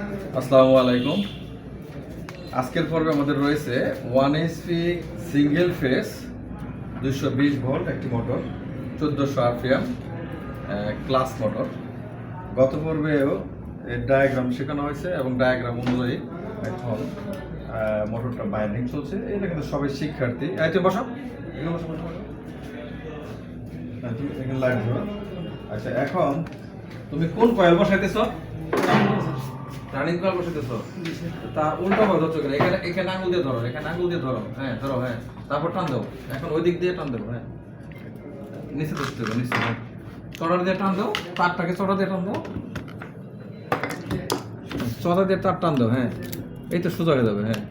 আসসালামু আলাইকুম। আজকের পর্বে আমাদের রয়েছে ওয়ান এইচপি সিঙ্গেল ফেস দুশো বিশ ভোল্ট একটি মোটর চোদ্দোশো আরপিএম ক্লাস মোটর গত পর্বেও এর ডায়াগ্রাম শেখানো হয়েছে এবং ডায়াগ্রাম অনুযায়ী এখন মোটরটা বাইন্ডিং চলছে। এটা কিন্তু সবাই শিক্ষার্থী। এটা বসো। এখানে বসো। হ্যাঁ, লাইট আচ্ছা এখন তুমি কোন কয়েল বসাইতেছ? রানিং কয়েল বসাইতেছ তা উল্টো ভাবে ধরছো কেন? এখানে এখানে আঙুল দিয়ে ধরো, এখানে আঙুল দিয়ে ধরো। হ্যাঁ ধরো হ্যাঁ। তারপর টান দাও। এখন ওই দিক দিয়ে টান দেবো হ্যাঁ। নিচে ধরতে হবে, নিচে হ্যাঁ। চড়া দিয়ে টান দাও, তারটাকে চড়া দিয়ে টান দাও। চড়া দিয়ে তার টান দাও হ্যাঁ। এই তো সোজা হয়ে যাবে হ্যাঁ।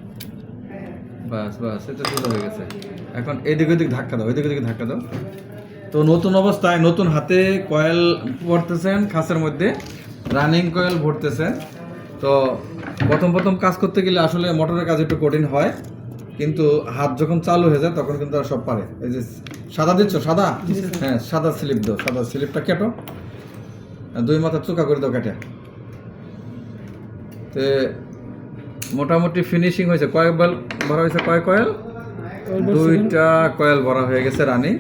বাস বাস এটা সোজা হয়ে গেছে। এখন এদিক ওদিক ধাক্কা দাও, এদিক ওদিক ধাক্কা দাও। তো নতুন অবস্থায় নতুন হাতে কয়েল ভরতেছেন খাসের মধ্যে। রানিং কয়েল ভরতেছেন। তো প্রথম প্রথম কাজ করতে গেলে আসলে মোটরের কাজ একটু কঠিন হয় কিন্তু হাত যখন চালু হয়ে যায় তখন কিন্তু আর সব পারে। এই যে সাদা দিচ্ছ? সাদা? হ্যাঁ সাদা স্লিপ দাও সাদা স্লিপটা কেটো। দুই মাথা চোকা করে দাও কেটে। তে মোটামুটি ফিনিশিং হয়েছে। কয়েক বেল ভরা হয়েছে কয়েক কয়েল? দুইটা কয়েল ভরা হয়ে গেছে রানিং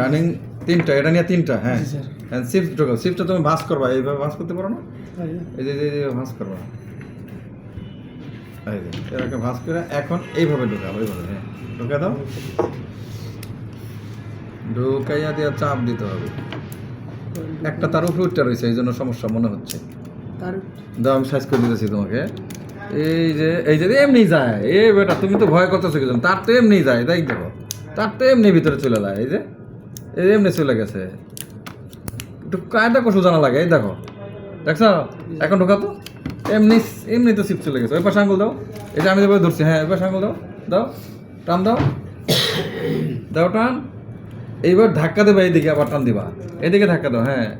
রানিং তিনটা এটা নিয়ে তিনটা হ্যাঁ। হ্যাঁ সিফট ঢোকাও সিফটটা তুমি ভাঁজ করবা এইভাবে ভাঁজ করতে পারো না? এই যে এই যে ভাঁজ করবা। এই যে এরকম ভাঁজ করে এখন এইভাবে ঢোকাও এইভাবে হ্যাঁ। ঢোকা দাও। ঢোকাইয়া দিয়ে চাপ দিতে হবে। একটা তার উপরে উঠতে রয়েছে এই জন্য সমস্যা মনে হচ্ছে। তার দাও আমি সাইজ করে দিতেছি তোমাকে। এই যে এই যে এমনি যায়। এ বেটা তুমি তো ভয় করতেছো কিছু তার তো এমনি যায় তাই দেখো তার তো এমনি ভিতরে চলে যায় এই যে। এমনি চলে গেছে। একটু কায়দা কষু জানা লাগে, এই দেখো। দেখছ? এখন ঢোকা তো? এমনি এমনি তো সিপ চলে গেছে। ওই পাশে আঙুল দাও। যে আমি যেভাবে ধরছি হ্যাঁ ওই পাশে আঙুল দাও। দাও, টান দাও। দাও, টান। এইবার ধাক্কা দেবা এইদিকে, আবার টান দিবা। এদিকে ধাক্কা দাও হ্যাঁ।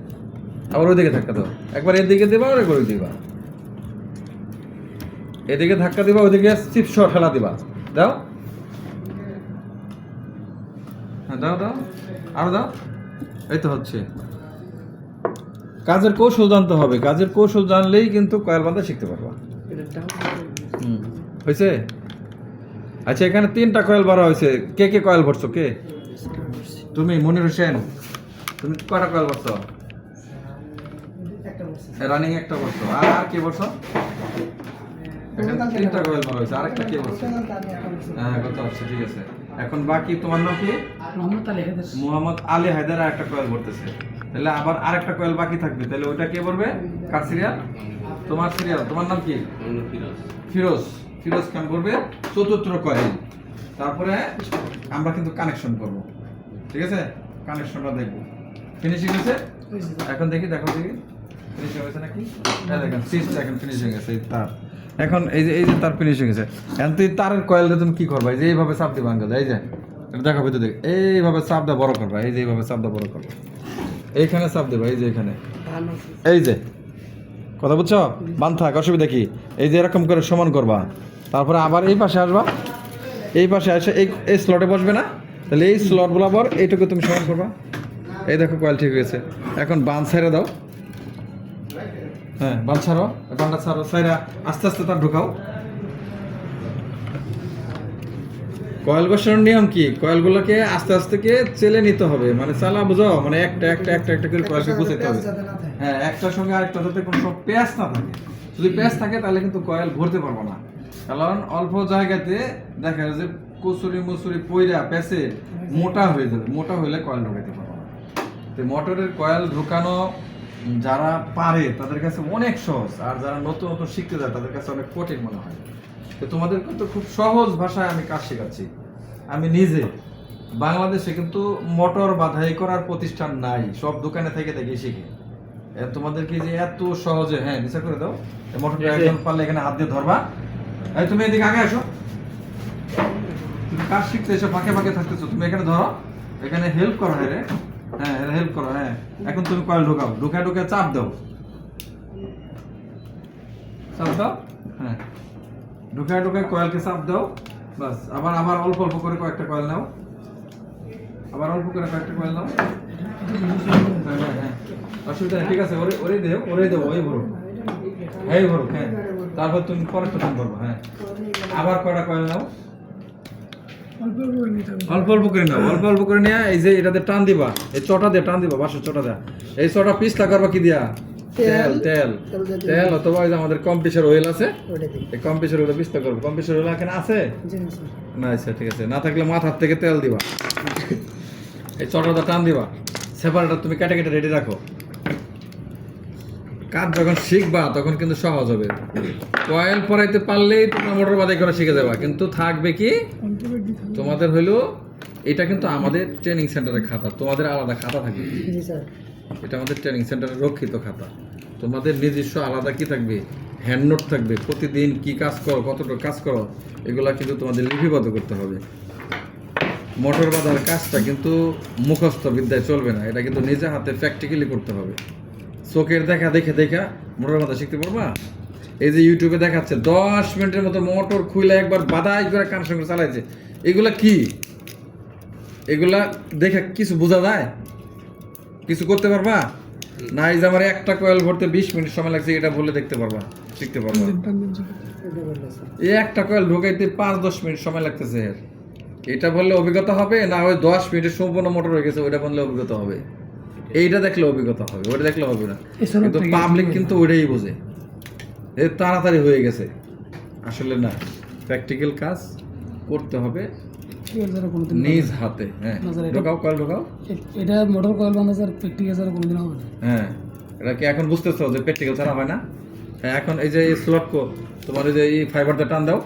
আবার ওইদিকে ধাক্কা দাও। একবার এদিকে দিবা আর একবার দিবা। এদিকে ধাক্কা দিবা, ওইদিকে চিপ শট ঠেলা দিবা। দাও। হ্যাঁ দাও দাও। আরও দাও। এই তো হচ্ছে। কাজের কৌশল জানতে হবে। কাজের কৌশল জানলেই কিন্তু কয়েল বাঁধা শিখতে পারবা। হুম। হয়েছে আচ্ছা এখানে তিনটা কয়েল ভরা হয়েছে কে কে কয়েল ভরছো? কে? তুমি মনির হোসেন। তুমি কয়টা কয়েল ভরছো? রানিং একটা বছর আর আর কে এখানে তিনটা কয়েল ভরা হয়েছে আরেকটা কে বছর হ্যাঁ কত আছে? ঠিক আছে। এখন বাকি তোমার নাম কি? মোহাম্মদ আলী হায়দার। মোহাম্মদ আলী হায়দার আর একটা কয়েল ভরতেছে। তাহলে আবার আর একটা কয়েল বাকি থাকবে। তাহলে ওইটা কে ভরবে? কার সিরিয়াল? তোমার সিরিয়াল। তোমার নাম কি? ফিরোজ। ফিরোজ খান করবে চতুর্থ কয়েল। তারপরে আমরা কিন্তু কানেকশন করব। ঠিক আছে? কানেকশনটা দেখব। ফিনিশিং হয়েছে? এখন দেখি দেখো দেখি। ফিনিশিং হয়েছে নাকি? হ্যাঁ দেখেন সিস্ট দেখেন ফিনিশিং হয়েছে তার। এখন এই যে এই যে তার ফিনিশিং হয়েছে এখন তুই তারের কয়েল তুমি কি করবা? এই যে এইভাবে চাপ দিবা আঙ্কেল এই যে। এটা দেখো ভিতরে দেখ এইভাবে চাপ দা বড় করবা এই যে এইভাবে চাপ দা বড় করবা। এইখানে চাপ দেবা এই যে এখানে এই যে। কথা বুঝছ? বান থাক অসুবিধা কি? এই যে এরকম করে সমান করবা। তারপরে আবার এই পাশে আসবা। এই পাশে এসে এই এই স্লটে বসবে না? তাহলে এই স্লট বরাবর এইটুকু তুমি সমান করবা। এই দেখো কয়েল ঠিক হয়েছে। এখন বান ছেড়ে দাও। হ্যাঁ বান ছাড়ো ছাড়ো ছাইরা আস্তে আস্তে তার ঢুকাও। কয়েল বসানোর নিয়ম কি? কয়েলগুলোকে আস্তে আস্তে কে চেলে নিতে হবে। মানে চালা বুঝো? মানে একটা একটা একটা একটা করে কয়েলকে বুঝাইতে হবে। হ্যাঁ একটার সঙ্গে আরেকটা যাতে কোনো সব প্যাঁচ না থাকে। যদি প্যাঁচ থাকে তাহলে কিন্তু কয়েল ভরতে পারব না। কারণ অল্প জায়গাতে দেখা যায় যে কচুরি মুচুরি পইরা প্যাঁচে মোটা হয়ে যাবে। মোটা হইলে কয়েল ঢোকাইতে পারব না। তো মোটরের কয়েল ঢোকানো যারা পারে তাদের কাছে অনেক সহজ। আর যারা নতুন নতুন শিখতে যায় তাদের কাছে অনেক কঠিন মনে হয়। তো তোমাদের কিন্তু খুব সহজ ভাষায় আমি কাজ শেখাচ্ছি। আমি নিজে। বাংলাদেশে কিন্তু মোটর বাধাই করার প্রতিষ্ঠান নাই। সব দোকানে থেকে থেকে শিখে। তোমাদেরকে যে এত সহজে? হ্যাঁ নিচে করে দাও। এই মোটরটা একজন পারলে এখানে হাত দিয়ে ধরবা। এই তুমি এদিকে আগে আসো। তুমি কাজ শিখতে এসে ফাঁকে ফাঁকে থাকতেছো। তুমি এখানে ধরো। এখানে হেল্প করো হ্যাঁ রে। হ্যাঁ হেল্প করো হ্যাঁ। এখন তুমি কয়েল ঢোকাও ঢুকে ঢুকে চাপ দাও। চাপ দাও? হ্যাঁ। কয়েলকে চাপ দাও, বাস। আবার আবার অল্প অল্প করে কয়েকটা কয়েল নাও। আবার অল্প করে কয়েকটা কয়েল নাও। হ্যাঁ হ্যাঁ হ্যাঁ। অসুবিধা ঠিক আছে, ওরে ওরে দেও, ওরে দেবো ওই ভরো এই ভরো হ্যাঁ। তারপর তুমি পরে তো টান করব হ্যাঁ। আবার কয়টা কয়েল নাও? অল্প অল্প করে নাও অল্প অল্প করে নিয়ে এই যে এটাতে টান দিবা এই চটা দিয়ে টান দিবা বাসের চটা দেয়া। এই চটা পিসটা করবা কি দিয়া? তেল তেল তেল। অথবা ওই যে আমাদের কম্পিউটার অয়েল আছে এই কম্পিউটার অয়েল পিসটা করব। কম্পিউটার অয়েল এখানে আছে? না আচ্ছা ঠিক আছে। না থাকলে মাথার থেকে তেল দিবা। এই চটাটা টান দিবা। সেপারেটর তুমি কেটে কেটে রেডি রাখো। কাজ যখন শিখবা তখন কিন্তু সহজ হবে। কয়েল পরাইতে পারলেই তোমরা মোটর বাদাই করা শিখে যাবা কিন্তু থাকবে কি? তোমাদের হইল এটা কিন্তু আমাদের ট্রেনিং সেন্টারের খাতা তোমাদের আলাদা খাতা থাকবে। জি স্যার। এটা আমাদের ট্রেনিং সেন্টারের রক্ষিত খাতা। তোমাদের নিজস্ব আলাদা কি থাকবে? হ্যান্ড নোট থাকবে প্রতিদিন কি কাজ করো কতটা কাজ করো এগুলো কিন্তু তোমাদের লিপিবদ্ধ করতে হবে। মোটর বাঁধার কাজটা কিন্তু মুখস্থ বিদ্যায় চলবে না এটা কিন্তু নিজে হাতে প্র্যাকটিক্যালি করতে হবে। চোখের দেখা দেখে দেখা মোটর বাঁধা শিখতে পারবা? এই যে ইউটিউবে দেখাচ্ছে দশ মিনিটের মতো মোটর খুলে একবার বাদাই করে কান সঙ্গে চালাইছে। এগুলা কি? এগুলা দেখে কিছু বোঝা যায়? কিছু করতে পারবা? না এই যে আমার একটা কয়েল ভরতে বিশ মিনিট সময় লাগছে এটা বলে দেখতে পারবা শিখতে পারবা। এই একটা কয়েল ঢোকাইতে পাঁচ দশ মিনিট সময় লাগতেছে। এর এটা বললে অভিজ্ঞতা হবে না ওই দশ মিনিটের সম্পূর্ণ মোটর হয়ে গেছে ওইটা বললে অভিজ্ঞতা হবে। এইটা দেখলে অভিজ্ঞতা হবে ওটা দেখলে হবে না। কিন্তু পাবলিক কিন্তু ওইটাই বোঝে। এ তাড়াতাড়ি হয়ে গেছে। আসলে না প্র্যাকটিক্যাল কাজ করতে হবে নিজ হাতে হ্যাঁ। এটা- ঢোকাও কয়েল ঢোকাও। এটা মোটর কয়েল বান্ধা স্যার প্র্যাকটিক্যাল স্যার কোনোদিন হবে না। হ্যাঁ এটা কি এখন বুঝতেছো যে প্র্যাকটিক্যাল ছাড়া হয় না? হ্যাঁ এখন এই যে এই স্লট কো তোমার এই যে এই ফাইবারটা টান দাও।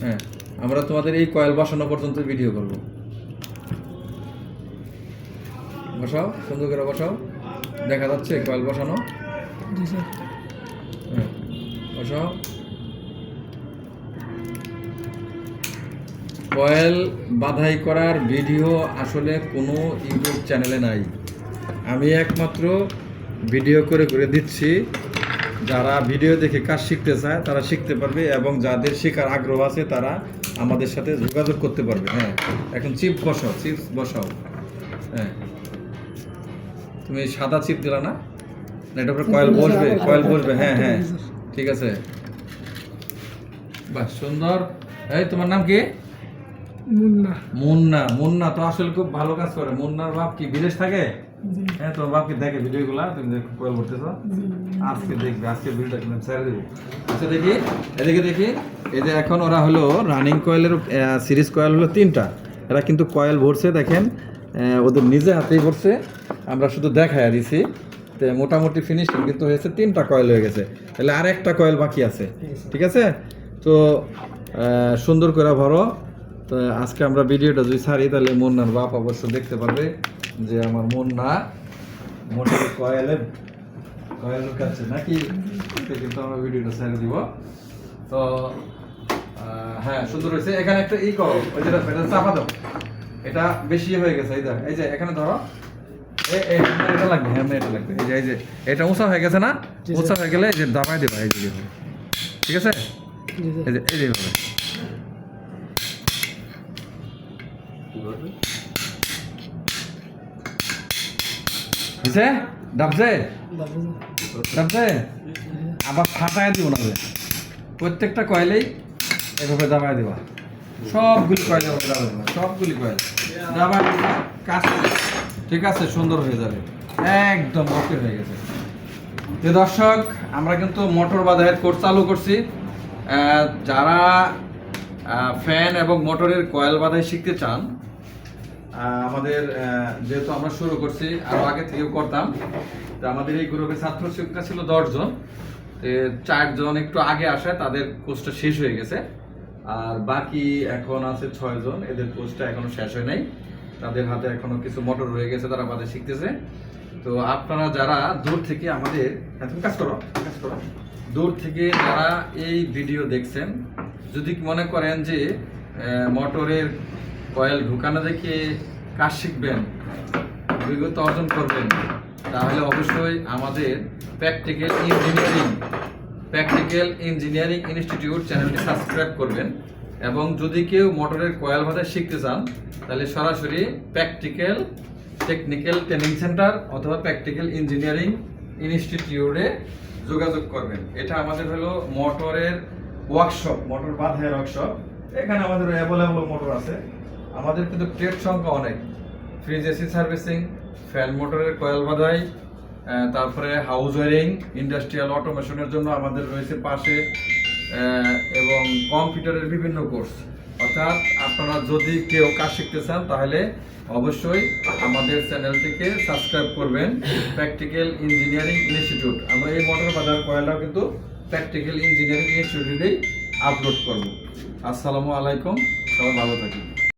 হ্যাঁ আমরা তোমাদের এই কয়েল বসানো পর্যন্ত ভিডিও করব। বসাও সুন্দর করে বসাও। দেখা যাচ্ছে কয়েল বসানো। বসাও। কয়েল বাধাই করার ভিডিও আসলে কোনো ইউটিউব চ্যানেলে নাই। আমি একমাত্র ভিডিও করে করে দিচ্ছি। যারা ভিডিও দেখে কাজ শিখতে চায় তারা শিখতে পারবে এবং যাদের শেখার আগ্রহ আছে তারা আমাদের সাথে যোগাযোগ করতে পারবে। হ্যাঁ এখন চিপ বসাও চিপস বসাও। হ্যাঁ। তুমি সাদা চিপ দিলা না? এটা উপরে কয়েল বসবে কয়েল বসবে হ্যাঁ হ্যাঁ ঠিক আছে। বাহ সুন্দর। এই তোমার নাম কি? মুন্না। মুন্না মুন্না তো আসলে খুব ভালো কাজ করে। মুন্নার বাপ কি বিদেশ থাকে? হ্যাঁ তোমার বাপ কি দেখে ভিডিওগুলা তুমি করতেছো আজকে দেখবে আজকে ভিডিওটা কিন্তু ছেড়ে দেবো। আচ্ছা দেখি এদিকে দেখি। এই যে এখন ওরা হলো রানিং কয়েলের সিরিজ কয়েল হলো তিনটা। এরা কিন্তু কয়েল ভরছে দেখেন। ওদের নিজে হাতেই ভরছে আমরা শুধু দেখায় দিছি। তো মোটামুটি ফিনিশিং কিন্তু হয়েছে তিনটা কয়েল হয়ে গেছে। তাহলে আর একটা কয়েল বাকি আছে। ঠিক আছে। তো সুন্দর করে ভরো। তো আজকে আমরা ভিডিওটা যদি ছাড়ি তাহলে মুন্নার বাপ অবশ্য দেখতে পারবে যে আমার মুন্না মোটর কয়েলে কয়েল ঢুকাচ্ছে নাকি? কিন্তু আমরা ভিডিওটা ছেড়ে দিব। তো হ্যাঁ সুন্দর হয়েছে। এখানে একটা ই করো। ওই যেটা চাপা দাও। এটা বেশি হয়ে গেছে এই এই যে এখানে ধরো। এটা লাগবে হ্যাঁ এটা লাগবে এই যে এই যে এটা উঁচা হয়ে গেছে না? উঁচা হয়ে গেলে এই যে দাবাই দেবা এই যে ঠিক আছে? এই যে এই যে হয়েছে ডাবছে ডাবছে আবার ফাটায় দিব না। প্রত্যেকটা কয়েলেই এভাবে দাবায় দিবা। সবগুলি কয়েল এভাবে দাবায় দিবা সবগুলি কয়েল। ঠিক আছে, সুন্দর হয়ে যাবে। একদম ওকে হয়ে গেছে। যে দর্শক, আমরা কিন্তু মোটর কোর্স চালু করছি। যারা ফ্যান এবং মোটরের কয়েল বাধাই শিখতে চান আমাদের যেহেতু আমরা শুরু করছি, আরও আগে থেকেও করতাম, তো আমাদের এই গ্রুপে ছাত্র শিক্ষা ছিল দশজন। চারজন একটু আগে আসে, তাদের কোর্সটা শেষ হয়ে গেছে। আর বাকি এখন আছে ছয়জন এদের কোর্সটা এখনও শেষ হয় নাই। তাদের হাতে এখনও কিছু মোটর রয়ে গেছে তারা আমাদের শিখতেছে। তো আপনারা যারা দূর থেকে আমাদের হ্যাঁ, তুমি কাজ করো কাজ করো। দূর থেকে যারা এই ভিডিও দেখছেন যদি মনে করেন যে মোটরের কয়েল ঢুকানো দেখে কাজ শিখবেন অর্জন করবেন তাহলে অবশ্যই আমাদের practical engineering practical engineering institute চ্যানেলটি সাবস্ক্রাইব করবেন এবং যদি কেউ মোটরের কয়েল ভাষা শিখতে চান, তাহলে সরাসরি প্র্যাকটিক্যাল টেকনিক্যাল ট্রেনিং সেন্টার অথবা প্র্যাকটিক্যাল ইঞ্জিনিয়ারিং ইনস্টিটিউটে যোগাযোগ করবেন। এটা আমাদের হলো মোটরের ওয়ার্কশপ মোটর বাঁধাইয়ের ওয়ার্কশপ এখানে আমাদের অ্যাভেলেবল মোটর আছে। আমাদের কিন্তু ট্রেড সংখ্যা অনেক। ফ্রিজ এসি সার্ভিসিং ফ্যান মোটরের কয়েল বাঁধাই তারপরে হাউস ওয়ারিং ইন্ডাস্ট্রিয়াল অটোমেশনের জন্য আমাদের রয়েছে পাশে এবং কম্পিউটারের বিভিন্ন কোর্স। অর্থাৎ আপনারা যদি কেউ কাজ শিখতে চান, তাহলে অবশ্যই আমাদের চ্যানেলটিকে সাবস্ক্রাইব করবেন। প্র্যাকটিক্যাল ইঞ্জিনিয়ারিং ইনস্টিটিউট আমরা এই মোটর বাজার কয়লাও কিন্তু প্র্যাকটিক্যাল ইঞ্জিনিয়ারিং ইনস্টিটিউটেই আপলোড করব। আসসালামু আলাইকুম। সবাই ভালো থাকুন।